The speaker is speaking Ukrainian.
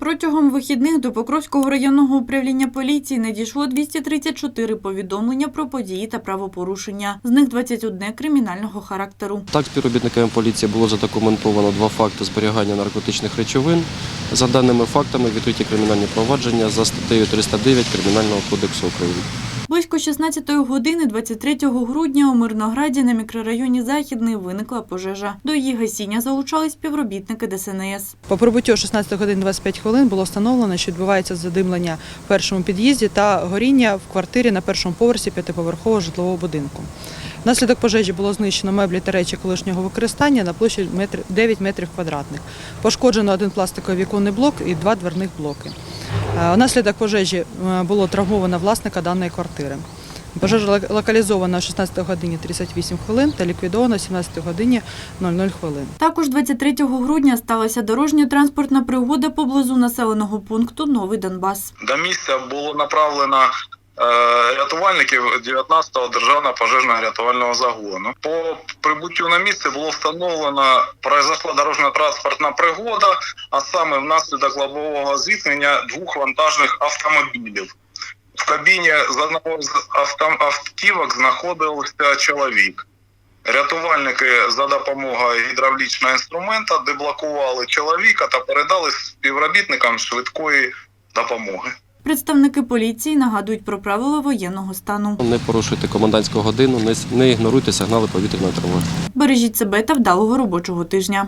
Протягом вихідних до Покровського районного управління поліції надійшло 234 повідомлення про події та правопорушення. З них 21 кримінального характеру. Так, співробітниками поліції було задокументовано два факти зберігання наркотичних речовин. За даними фактами, відкриті кримінальні провадження за статтею 309 Кримінального кодексу України. Близько 16 години 23 грудня у Мирнограді на мікрорайоні Західний виникла пожежа. До її гасіння залучались співробітники ДСНС. По прибуттю о 16 годин 25 хвилин було встановлено, що відбувається задимлення в першому під'їзді та горіння в квартирі на першому поверсі п'ятиповерхового житлового будинку. Внаслідок пожежі було знищено меблі та речі колишнього використання на площі метр- 9 метрів квадратних. Пошкоджено один пластиковий віконний блок і два дверних блоки. Е, Внаслідок пожежі е, було травмовано власника даної квартири. Пожежа лок- локалізована о 16 годині 38 хвилин та ліквідована о 17 годині 00 хвилин. Також 23 грудня сталася дорожньо-транспортна пригода поблизу населеного пункту Новий Донбас. До місця було направлено е, рятувальників 19-го державного пожежного рятувального загону. По прибуттю на місце було встановлено, произошла дорожньо-транспортна пригода, а саме внаслідок лобового зіткнення двох вантажних автомобілів. В кабіні з одного з автівок знаходився чоловік. Рятувальники за допомогою гідравлічного інструмента деблокували чоловіка та передали співробітникам швидкої допомоги. Представники поліції нагадують про правила воєнного стану. Не порушуйте комендантську годину, не ігноруйте сигнали повітряної тривоги. Бережіть себе та вдалого робочого тижня.